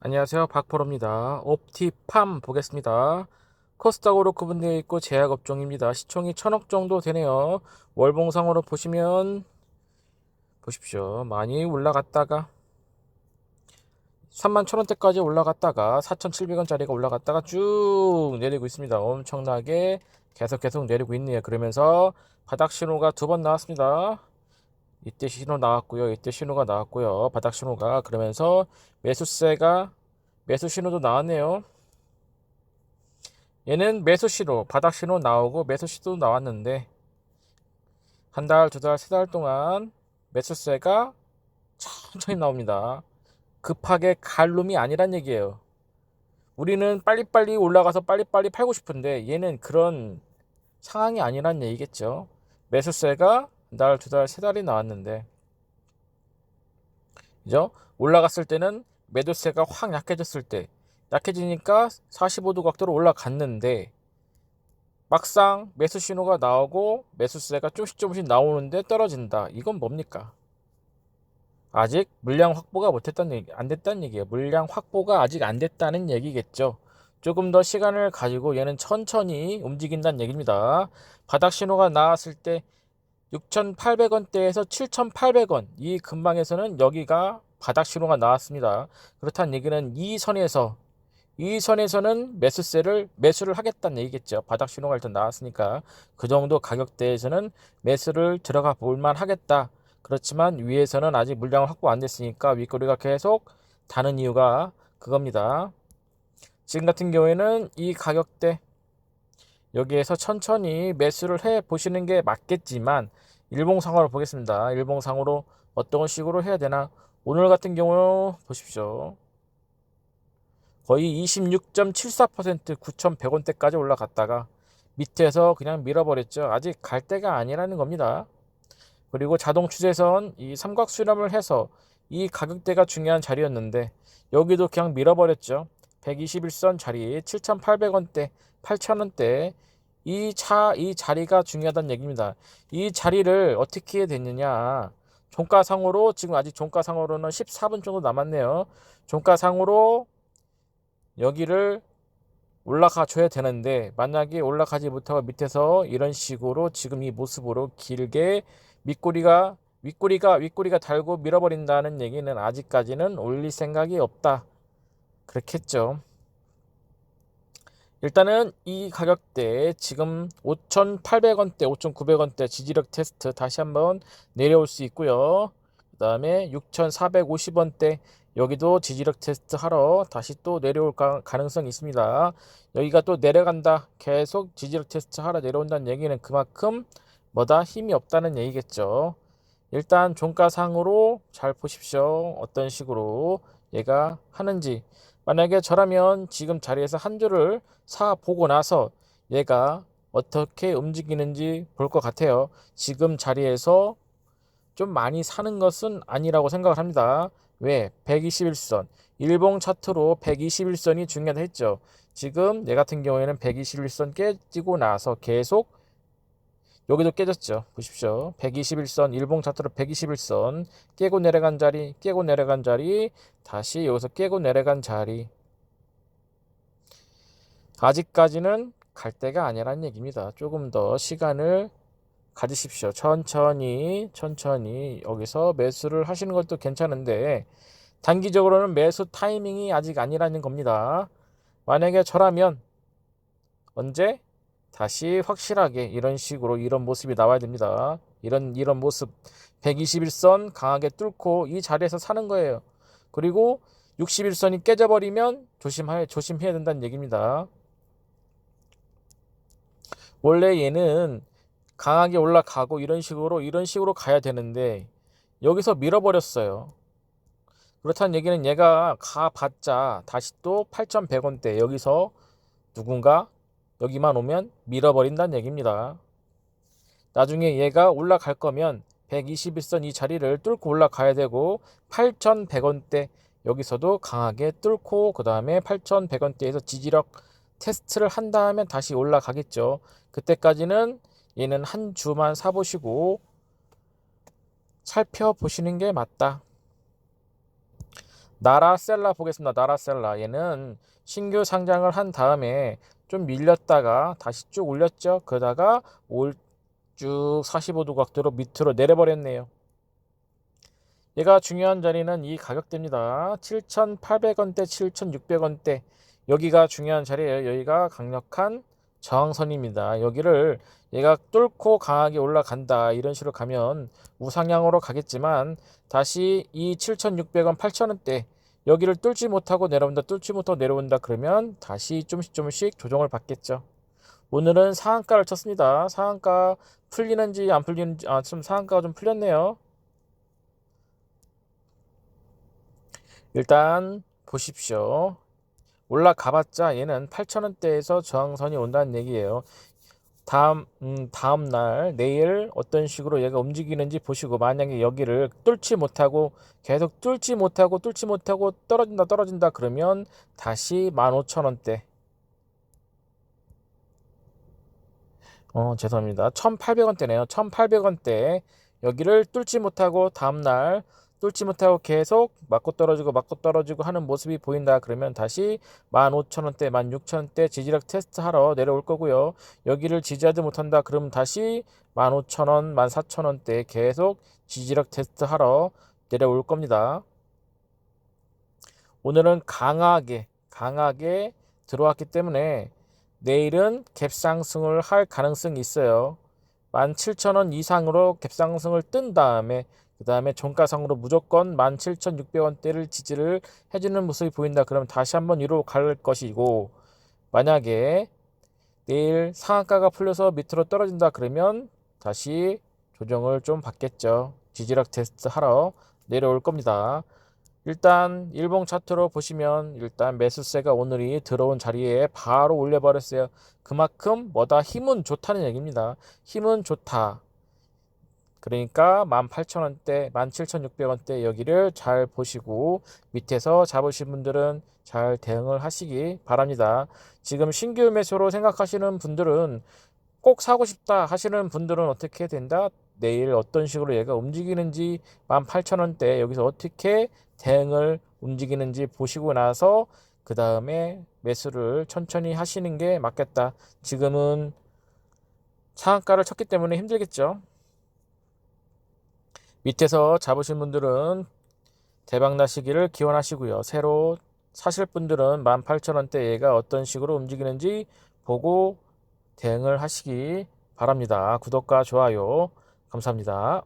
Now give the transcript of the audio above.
안녕하세요. 박포로입니다. 옵티팜 보겠습니다. 코스닥으로 구분되어 있고 제약업종입니다. 시총이 천억 정도 되네요. 월봉상으로 보시면 보십시오. 많이 올라갔다가 3만 천원대까지 올라갔다가 4,700원짜리가 올라갔다가 쭉 내리고 있습니다. 엄청나게 계속 계속 내리고 있네요. 그러면서 바닥 신호가 두 번 나왔습니다. 이때 신호 나왔고요. 이때 신호가 나왔고요. 바닥 신호가 그러면서 매수세가 매수 신호도 나왔네요. 얘는 매수 신호, 바닥 신호 나오고 매수 신호 나왔는데 한 달, 두 달, 세 달 동안 매수세가 천천히 나옵니다. 급하게 갈 놈이 아니란 얘기예요. 우리는 빨리빨리 올라가서 빨리빨리 팔고 싶은데 얘는 그런 상황이 아니란 얘기겠죠. 매수세가 한 달, 두 달, 세 달이 나왔는데 그죠? 올라갔을 때는 매도세가 확 약해졌을 때 약해지니까 45도 각도로 올라갔는데 막상 매수 신호가 나오고 매수세가 조금씩 조금씩 나오는데 떨어진다. 이건 뭡니까? 아직 물량 확보가 못했다는 얘기, 안 됐다는 얘기예요. 물량 확보가 아직 안 됐다는 얘기겠죠. 조금 더 시간을 가지고 얘는 천천히 움직인다는 얘기입니다. 바닥 신호가 나왔을 때 6,800원대에서 7,800원 이 근방에서는 여기가 바닥 신호가 나왔습니다. 그렇다는 얘기는 이 선에서 이 선에서는 매수세를 매수를 하겠다는 얘기겠죠. 바닥 신호가 일단 나왔으니까 그 정도 가격대에서는 매수를 들어가 볼만 하겠다. 그렇지만 위에서는 아직 물량 확보 안 됐으니까 윗꼬리가 계속 다는 이유가 그겁니다. 지금 같은 경우에는 이 가격대 여기에서 천천히 매수를 해 보시는 게 맞겠지만 일봉상으로 보겠습니다. 일봉상으로 어떤 식으로 해야 되나 오늘 같은 경우 보십시오. 거의 26.74% 9,100원대까지 올라갔다가 밑에서 그냥 밀어버렸죠. 아직 갈 때가 아니라는 겁니다. 그리고 자동 추세선 이 삼각 수렴을 해서 이 가격대가 중요한 자리였는데 여기도 그냥 밀어버렸죠. 121선 자리 7,800원대, 8,000원대 이 차, 이 자리가 중요하다는 얘기입니다. 이 자리를 어떻게 됐느냐. 종가상으로 지금 아직 종가상으로는 14분 정도 남았네요. 종가상으로 여기를 올라가 줘야 되는데 만약에 올라가지 못하고 밑에서 이런 식으로 지금 이 모습으로 길게 밑꼬리가 윗꼬리가 윗꼬리가 달고 밀어버린다는 얘기는 아직까지는 올릴 생각이 없다. 그렇겠죠. 일단은 이 가격대 지금 5,800원대, 5,900원대 지지력 테스트 다시 한번 내려올 수 있고요. 그 다음에 6,450원대 여기도 지지력 테스트 하러 다시 또 내려올 가, 가능성이 있습니다. 여기가 또 내려간다. 계속 지지력 테스트 하러 내려온다는 얘기는 그만큼 뭐다 힘이 없다는 얘기겠죠. 일단 종가상으로 잘 보십시오. 어떤 식으로 얘가 하는지. 만약에 저라면 지금 자리에서 한 줄을 사 보고 나서 얘가 어떻게 움직이는지 볼 것 같아요. 지금 자리에서 좀 많이 사는 것은 아니라고 생각을 합니다. 왜? 121선. 일봉 차트로 121선이 중요하다 했죠. 지금 내 같은 경우에는 121선 깨지고 나서 계속 여기도 깨졌죠. 보십시오. 121선, 일봉 차트로 121선, 깨고 내려간 자리, 깨고 내려간 자리, 다시 여기서 깨고 내려간 자리. 아직까지는 갈 때가 아니라는 얘기입니다. 조금 더 시간을 가지십시오. 천천히, 천천히 여기서 매수를 하시는 것도 괜찮은데, 단기적으로는 매수 타이밍이 아직 아니라는 겁니다. 만약에 저라면 언제 다시 확실하게 이런 식으로 이런 모습이 나와야 됩니다. 이런 이런 모습 121선 강하게 뚫고 이 자리에서 사는 거예요. 그리고 61선이 깨져버리면 조심해 조심해야 된다는 얘기입니다. 원래 얘는 강하게 올라가고 이런 식으로 이런 식으로 가야 되는데 여기서 밀어버렸어요. 그렇다는 얘기는 얘가 가봤자 다시 또 8,100원대 여기서 누군가 여기만 오면 밀어버린다는 얘기입니다. 나중에 얘가 올라갈 거면 121선 이 자리를 뚫고 올라가야 되고 8,100원대 여기서도 강하게 뚫고 그 다음에 8,100원대에서 지지력 테스트를 한 다음에 다시 올라가겠죠. 그때까지는 얘는 한 주만 사보시고 살펴보시는 게 맞다. 나라셀라 보겠습니다. 나라셀라 얘는 신규 상장을 한 다음에 좀 밀렸다가 다시 쭉 올렸죠. 그러다가 올 쭉 45도 각도로 밑으로 내려버렸네요. 얘가 중요한 자리는 이 가격대입니다. 7,800원대, 7,600원대. 여기가 중요한 자리예요. 여기가 강력한 저항선입니다. 여기를 얘가 뚫고 강하게 올라간다. 이런 식으로 가면 우상향으로 가겠지만 다시 이 7,600원, 8,000원대 여기를 뚫지 못하고 내려온다. 뚫지 못하고 내려온다. 그러면 다시 좀씩 좀씩 조정을 받겠죠. 오늘은 상한가를 쳤습니다. 상한가 풀리는지 안 풀리는지 아, 좀 상한가가 좀 풀렸네요. 일단 보십시오. 올라가봤자 얘는 8,000원대에서 저항선이 온다는 얘기예요. 다음 음, 다음 날 내일 어떤 식으로 얘가 움직이는지 보시고 만약에 여기를 뚫지 못하고 계속 뚫지 못하고 뚫지 못하고 떨어진다 떨어진다 그러면 다시 15,000원대. 어 죄송합니다. 1,800원대네요. 1,800원대 여기를 뚫지 못하고 다음 날 뚫지 못하고 계속 맞고 떨어지고 맞고 떨어지고 하는 모습이 보인다 그러면 다시 15,000원대, 16,000원대 지지력 테스트 하러 내려올 거고요. 여기를 지지하지 못한다 그러면 다시 15,000원, 14,000원대 계속 지지력 테스트 하러 내려올 겁니다. 오늘은 강하게 강하게 들어왔기 때문에 내일은 갭상승을 할 가능성이 있어요. 17,000원 이상으로 갭상승을 뜬 다음에 그 다음에 종가상으로 무조건 17,600원대를 지지를 해주는 모습이 보인다. 그러면 다시 한번 위로 갈 것이고 만약에 내일 상한가가 풀려서 밑으로 떨어진다 그러면 다시 조정을 좀 받겠죠. 지지력 테스트 하러 내려올 겁니다. 일단 일봉 차트로 보시면 일단 매수세가 오늘이 들어온 자리에 바로 올려버렸어요. 그만큼 뭐다 힘은 좋다는 얘기입니다. 힘은 좋다. 그러니까 18,000원대, 17,600원대 여기를 잘 보시고 밑에서 잡으신 분들은 잘 대응을 하시기 바랍니다. 지금 신규 매수로 생각하시는 분들은 꼭 사고 싶다 하시는 분들은 어떻게 된다? 내일 어떤 식으로 얘가 움직이는지 18,000원대 여기서 어떻게 대응을 움직이는지 보시고 나서 그 다음에 매수를 천천히 하시는 게 맞겠다. 지금은 상한가를 쳤기 때문에 힘들겠죠. 밑에서 잡으신 분들은 대박 나시기를 기원하시고요. 새로 사실 분들은 18,000원대 얘가 어떤 식으로 움직이는지 보고 대응을 하시기 바랍니다. 구독과 좋아요 감사합니다.